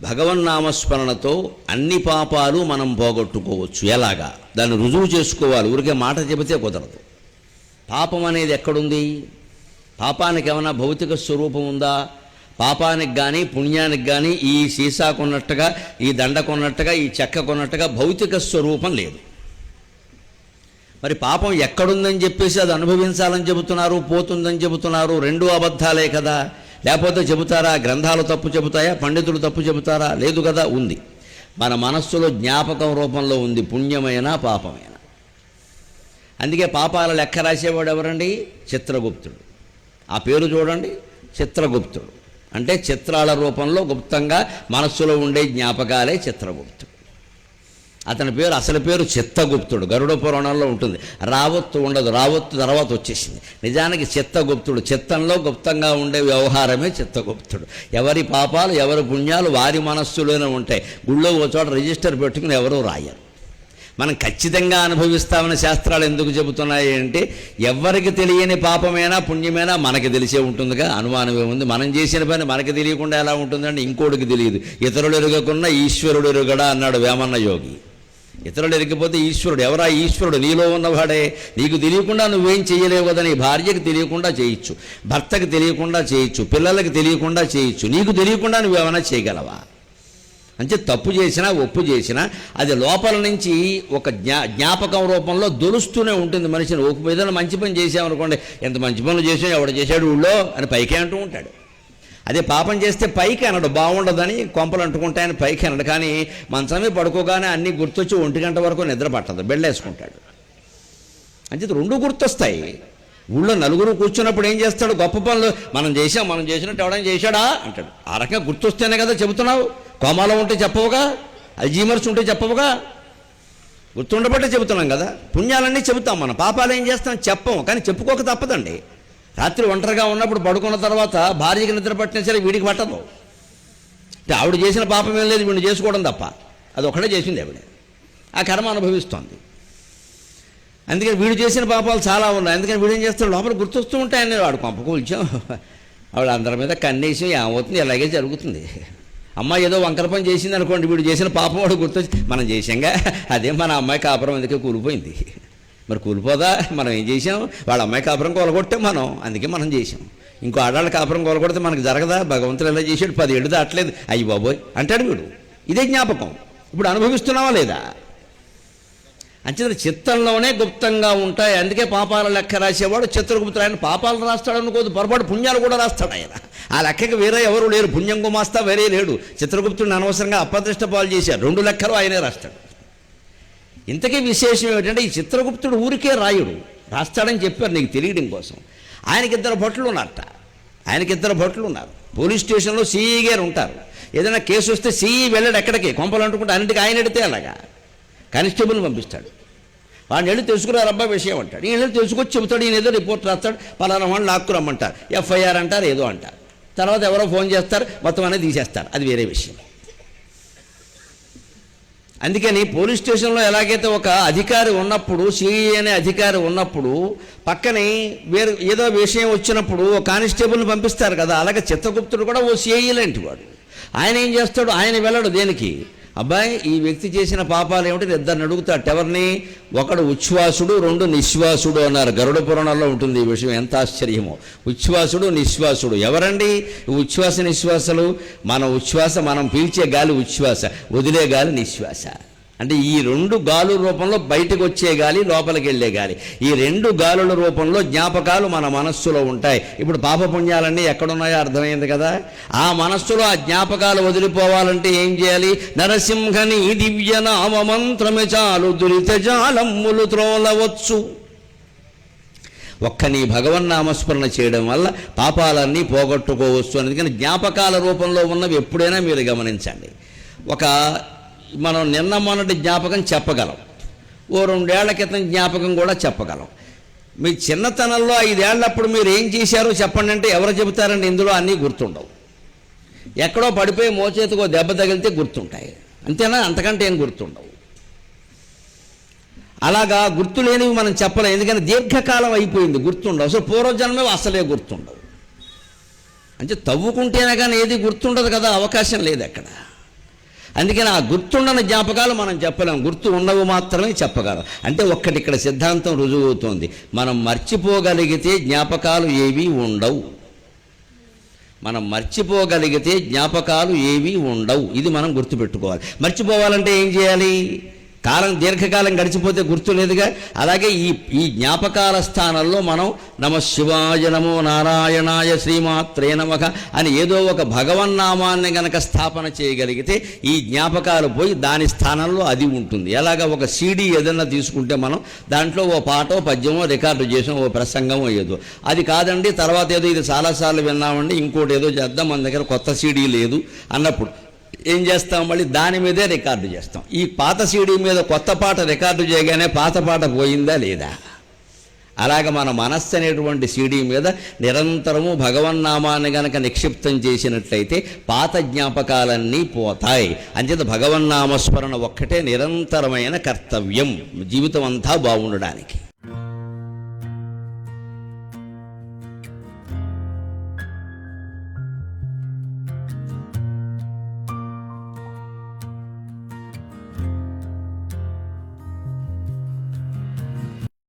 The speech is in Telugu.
భగవన్నామస్మరణతో అన్ని పాపాలు మనం పోగొట్టుకోవచ్చు. ఎలాగా? దాన్ని రుజువు చేసుకోవాలి. ఊరికే మాట చెబితే కుదరదు. పాపం అనేది ఎక్కడుంది? పాపానికి ఏమైనా భౌతిక స్వరూపం ఉందా? పాపానికి కానీ పుణ్యానికి కానీ ఈ సీసా కొన్నట్టుగా ఈ దండ కొన్నట్టుగా ఈ చెక్క కొన్నట్టుగా భౌతిక స్వరూపం లేదు. మరి పాపం ఎక్కడుందని చెప్పేసి అది అనుభవించాలని చెబుతున్నారు పోతుందని చెబుతున్నారు రెండు అబద్ధాలే కదా. లేకపోతే చెబుతారా? గ్రంథాలు తప్పు చెబుతాయా? పండితులు తప్పు చెబుతారా? లేదు కదా ఉంది. మన మనస్సులో జ్ఞాపకం రూపంలో ఉంది. పుణ్యమైన పాపమైన. అందుకే పాపాల లెక్క రాసేవాడు ఎవరండి? చిత్రగుప్తుడు. ఆ పేరు చూడండి. చిత్రగుప్తుడు. అంటే చిత్రాల రూపంలో గుప్తంగా మనస్సులో ఉండే జ్ఞాపకాలే చిత్రగుప్తుడు. అతని పేరు అసలు పేరు చిత్తగుప్తుడు. గరుడ పురాణంలో ఉంటుంది. రావత్తు ఉండదు. రావత్తు తర్వాత వచ్చేసింది. నిజానికి చిత్తగుప్తుడు. చిత్తంలో గుప్తంగా ఉండే వ్యవహారమే చిత్తగుప్తుడు. ఎవరి పాపాలు ఎవరి పుణ్యాలు వారి మనస్సులోనే ఉంటాయి. గుళ్ళో ఒక చోట రిజిస్టర్ పెట్టుకుని ఎవరూ రాయరు. మనం ఖచ్చితంగా అనుభవిస్తామని శాస్త్రాలు ఎందుకు చెబుతున్నాయి అంటే ఎవరికి తెలియని పాపమైనా పుణ్యమైనా మనకి తెలిసే ఉంటుందిగా. అనుమానమే ఉంది మనం చేసిన పని మనకి తెలియకుండా ఎలా ఉంటుందంటే ఇంకోటికి తెలియదు. ఇతరులు ఎరుగకుండా ఈశ్వరుడు ఎరుగడా అన్నాడు వేమన్న యోగి. ఇతరులు ఎరిగిపోతే ఈశ్వరుడు ఎవరా ఈశ్వరుడు? నీలో ఉన్నవాడే. నీకు తెలియకుండా నువ్వేం చేయలేవు కదా నీ భార్యకి తెలియకుండా చేయొచ్చు. భర్తకి తెలియకుండా చేయొచ్చు. పిల్లలకు తెలియకుండా చేయొచ్చు. నీకు తెలియకుండా నువ్వేమైనా చేయగలవా? అంటే తప్పు చేసినా ఒప్పు చేసినా అది లోపల నుంచి ఒక జ్ఞా జ్ఞాపకం రూపంలో దొరుస్తూనే ఉంటుంది మనిషిని. ఒక ఏదైనా మంచి పని చేసామనుకోండి ఎంత మంచి పనులు చేసాం ఎవడు చేశాడు ఊళ్ళో అని పైకే అంటూ ఉంటాడు. అదే పాపం చేస్తే పైకి అనడు బాగుండదని కొంపలు అంటుకుంటాయని పైకి అనడు. కానీ మంచమే పడుకోగానే అన్నీ గుర్తొచ్చి ఒంటి గంట వరకు నిద్ర పట్టదు బెళ్ళేసుకుంటాడు అంచేత రెండు గుర్తొస్తాయి. ఊళ్ళో నలుగురు కూర్చున్నప్పుడు ఏం చేస్తాడు? గొప్ప పనులు మనం చేసాం మనం చేసినట్టు ఎవడని చేశాడా? అంటాడు. ఆ రకంగా గుర్తొస్తేనే కదా చెబుతున్నావు. కోమాలో ఉంటే చెప్పవుగా అల్జీమర్స్ ఉంటే చెప్పవుగా. గుర్తుండబట్టే చెబుతున్నాం కదా. పుణ్యాలన్నీ చెబుతాం మనం. పాపాలు ఏం చేస్తాం? చెప్పం. కానీ చెప్పుకోక తప్పదండి. రాత్రి ఒంటరిగా ఉన్నప్పుడు పడుకున్న తర్వాత భార్యకి నిద్ర పట్టినా సరే వీడికి పట్టదు. అంటే ఆవిడ చేసిన పాపం ఏం లేదు వీడిని చేసుకోవడం తప్ప. అది ఒకటే చేసింది ఆవిడ. ఆ కర్మ అనుభవిస్తోంది. అందుకని వీడు చేసిన పాపాలు చాలా ఉన్నాయి. అందుకని వీడు ఏం చేస్తాడు? లోపల గుర్తొస్తూ ఉంటాయని వాడు కొంప కూల్చాం. ఆవిడ అందరి మీద కన్నేసి ఏమవుతుంది? ఇలాగే జరుగుతుంది. అమ్మాయి ఏదో వంకర పని చేసింది అనుకోండి వీడు చేసిన పాపం వాడు గుర్తొచ్చి మనం చేసాంగా అదే మన అమ్మాయి కాపురం అందుకే కూలిపోయింది. మరి కూలిపోదా? మనం ఏం చేసాం వాళ్ళ అమ్మాయి కాపురం కొలగొట్టాం మనం. అందుకే మనం చేసాం ఇంకో ఆడాళ్ళ కాపురం కొలగొడితే మనకు జరగదా? భగవంతుడు ఎలా చేసాడు పది ఏళ్ళు దాటలేదు. అయ్యి బాబోయ్ అంటాడు వీడు. ఇదే జ్ఞాపకం. ఇప్పుడు అనుభవిస్తున్నావా లేదా? అంచేత చిత్తంలోనే గుప్తంగా ఉంటాయి. అందుకే పాపాల లెక్క రాసేవాడు చిత్రగుప్తుడు. ఆయన పాపాలు రాస్తాడు అనుకోదు. పొరపాటు పుణ్యాలు కూడా రాస్తాడు ఆయన. ఆ లెక్కకి వేరే ఎవరు లేరు. పుణ్యం గుమాస్తా వేరే లేడు. చిత్రగుప్తుడిని అనవసరంగా అప్రదిష్ట పాలు చేశారు రెండు లెక్కలు ఆయనే రాస్తాడు. ఇంతకీ విశేషం ఏమిటంటే ఈ చిత్రగుప్తుడు ఊరికే రాయుడు. రాస్తాడని చెప్పారు నీకు తెలియడం కోసం. ఆయనకి ఇద్దరు భట్లు ఉన్నారట ఆయనకి ఇద్దరు భట్లు ఉన్నారు పోలీస్ స్టేషన్లో సీఈ గారు ఉంటారు. ఏదైనా కేసు వస్తే సీఈ వెళ్ళాడు ఎక్కడికి? కొంపలు అంటుకుంటే అన్నిటికీ ఆయన ఎడితే అలాగా కానిస్టేబుల్ని పంపిస్తాడు. వాడిని వెళ్ళి తెలుసుకున్నారు అబ్బాయి విషయం అంటాడు. ఈయన వెళ్ళి తెలుసుకొచ్చి చెబుతాడు ఈయన ఏదో రిపోర్ట్ రాస్తాడు పలానా వాళ్ళు లాక్కురమ్మంటారు. ఎఫ్ఐఆర్ అంటారు ఏదో అంటారు. తర్వాత ఎవరో ఫోన్ చేస్తారు మొత్తం అనేది తీసేస్తారు. అది వేరే విషయం. అందుకని పోలీస్ స్టేషన్లో ఎలాగైతే ఒక అధికారి ఉన్నప్పుడు సిఐ అనే అధికారి ఉన్నప్పుడు పక్కనే వేరు ఏదో విషయం వచ్చినప్పుడు ఒక కానిస్టేబుల్ని పంపిస్తారు కదా అలాగే చిత్తగుప్తుడు కూడా ఓ సిఐ లాంటి వాడు. ఆయన ఏం చేస్తాడు? ఆయన వెళ్ళడు దేనికి? అబ్బాయి ఈ వ్యక్తి చేసిన పాపాలు ఏమిటి? ఇద్దరిని అడుగుతాడు. ఎవరిని? ఒకడు ఉచ్ఛ్వాసుడు రెండు నిశ్వాసుడు అన్నారు. గరుడ పురాణాల్లో ఉంటుంది ఈ విషయం. ఎంత ఆశ్చర్యమో. ఉచ్ఛ్వాసుడు నిశ్వాసుడు. ఎవరండి? ఉచ్ఛ్వాస నిశ్వాసలు? మన ఉచ్ఛ్వాస మనం పీల్చే గాలి ఉచ్ఛ్వాస. వదిలే గాలి నిశ్వాస. అంటే ఈ రెండు గాలు రూపంలో బయటకు వచ్చే గాలి లోపలికి వెళ్ళే గాలి. ఈ రెండు గాలుల రూపంలో జ్ఞాపకాలు మన మనస్సులో ఉంటాయి. ఇప్పుడు పాపపుణ్యాలన్నీ ఎక్కడున్నాయో అర్థమైంది కదా? ఆ మనస్సులో ఆ జ్ఞాపకాలు వదిలిపోవాలంటే ఏం చేయాలి? నరసింహని దివ్య నామమంత్రమే చాలు దురిత జాలమ్ములు త్రోలవచ్చు. ఒక్క నీ భగవన్నామస్మరణ చేయడం వల్ల పాపాలన్నీ పోగొట్టుకోవచ్చు అందుకని జ్ఞాపకాల రూపంలో ఉన్నవి ఎప్పుడైనా మీరు గమనించండి. ఒక మనం నిన్న మొన్నటి జ్ఞాపకం చెప్పగలం. ఓ రెండేళ్ళ క్రితం జ్ఞాపకం కూడా చెప్పగలం. మీ చిన్నతనంలో ఐదేళ్ళప్పుడు మీరు ఏం చేశారో చెప్పండి అంటే ఎవరు చెబుతారండి? ఇందులో అన్నీ గుర్తుండవు. ఎక్కడో పడిపోయి మోచేతికో దెబ్బ తగిలితే గుర్తుంటాయి. అంతేనా? అంతకంటే ఏం గుర్తుండవు. అలాగా గుర్తు లేనివి మనం చెప్పలేం. ఎందుకంటే దీర్ఘకాలం అయిపోయింది గుర్తుండవు. అసలు పూర్వజన్మే అసలే గుర్తుండవు. అంటే తవ్వుకుంటేనే కానీ ఏది గుర్తుండదు కదా? అవకాశం లేదు అక్కడ. అందుకని ఆ గుర్తుండని జ్ఞాపకాలు మనం చెప్పలేం. గుర్తు ఉన్నవి మాత్రమే చెప్పగలం. అంటే ఒక్కటి ఇక్కడ సిద్ధాంతం రుజువవుతోంది మనం మర్చిపోగలిగితే జ్ఞాపకాలు ఏవి ఉండవు. మనం మర్చిపోగలిగితే జ్ఞాపకాలు ఏవీ ఉండవు. ఇది మనం గుర్తుపెట్టుకోవాలి. మర్చిపోవాలంటే ఏం చేయాలి? కాలం దీర్ఘకాలం గడిచిపోతే గుర్తు లేదుగా. అలాగే ఈ ఈ జ్ఞాపకాల స్థానంలో మనం నమ శివాయ నమో నారాయణాయ శ్రీమాత్రే నమక అని ఏదో ఒక భగవన్నామాన్ని గనక స్థాపన చేయగలిగితే ఈ జ్ఞాపకాలు పోయి దాని స్థానంలో అది ఉంటుంది. ఎలాగ ఒక సీడీ ఏదైనా తీసుకుంటే మనం దాంట్లో ఓ పాటో పద్యమో రికార్డు చేసాం ఓ ప్రసంగమో ఏదో. అది కాదండి తర్వాత ఏదో ఇది చాలాసార్లు విన్నామండి ఇంకోటి ఏదో చేద్దాం మన దగ్గర కొత్త సీడీ లేదు అన్నప్పుడు. ఏం చేస్తాం? మళ్ళీ దాని మీదే రికార్డు చేస్తాం. ఈ పాత సీడీ మీద కొత్త పాట రికార్డు చేయగానే పాత పాట పోయిందా లేదా? అలాగ మన మనస్సు అనేటువంటి సీడీ మీద నిరంతరము భగవన్నామాన్ని గనక నిక్షిప్తం చేసినట్లయితే పాత జ్ఞాపకాలన్నీ పోతాయి. అంచేత భగవన్నామస్మరణ ఒక్కటే నిరంతరమైన కర్తవ్యం. జీవితం అంతా బాగుండడానికి.